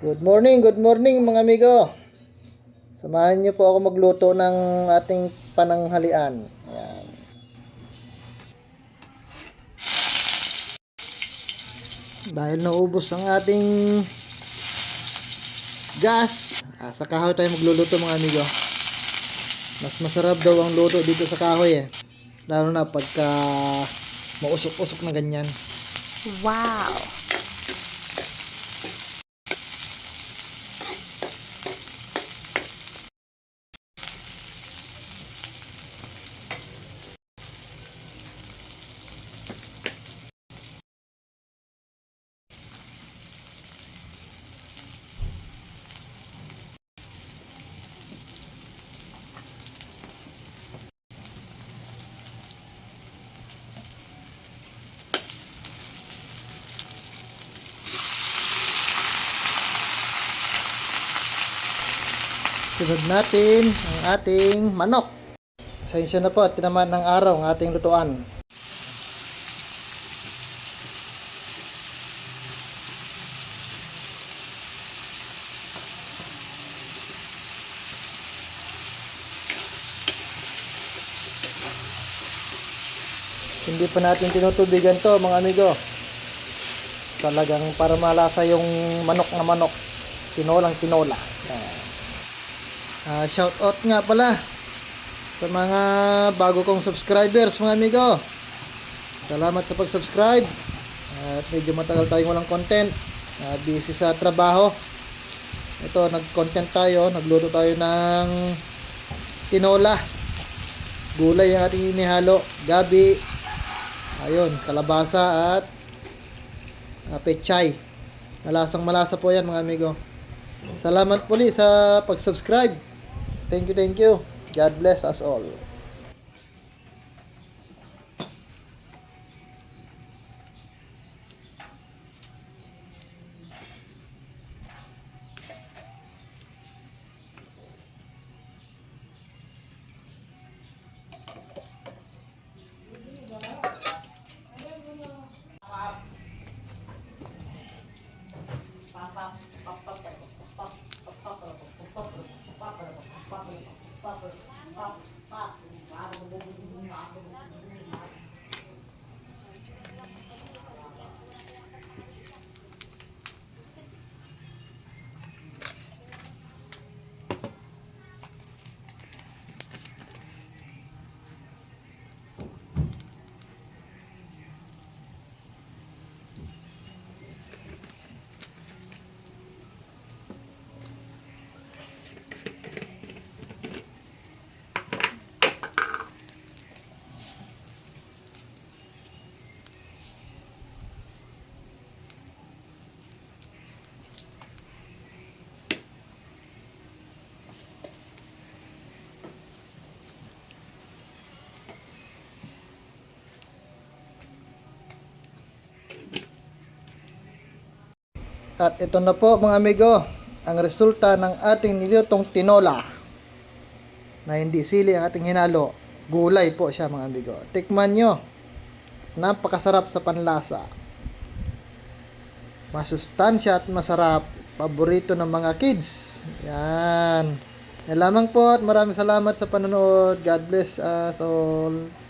Good morning, good morning mga amigo. Samahan niyo po ako magluto ng ating pananghalian. Ayan. Dahil naubos ang ating gas, ah, sa kahoy tayo magluluto mga amigo. Mas masarap daw ang luto dito sa kahoy eh. Lalo na pagka mausok-usok na ganyan. Wow. Sunod natin ang ating manok. Pasensya na po at tinaman ng araw ang ating lutuan. Hindi pa natin tinutubigan to mga amigo. Talagang para malasa yung manok na manok. Tinolang tinola. Ayan. Ah, shout out nga pala sa mga bago kong subscribers mga amigo. Salamat sa pag-subscribe. At medyo matagal tayong walang content. Ah, busy sa trabaho. Ito, nag-content tayo. Nagluto tayo ng tinola. Gulay ang ating inihalo. Gabi. Ayun, kalabasa at uh, pechay. Malasang malasa po yan mga amigo. Salamat puli sa pag-subscribe. Thank you, thank you. God bless us all. papá, papá, papá, papá, papá, papá, papá, At ito na po mga amigo, ang resulta ng ating nilutong tinola na hindi sili ang ating hinalo. Gulay po siya mga amigo. Tikman nyo. Napakasarap sa panlasa. Masustansya at masarap. Paborito ng mga kids. Yan. Yan lamang po at maraming salamat sa panonood. God bless us all.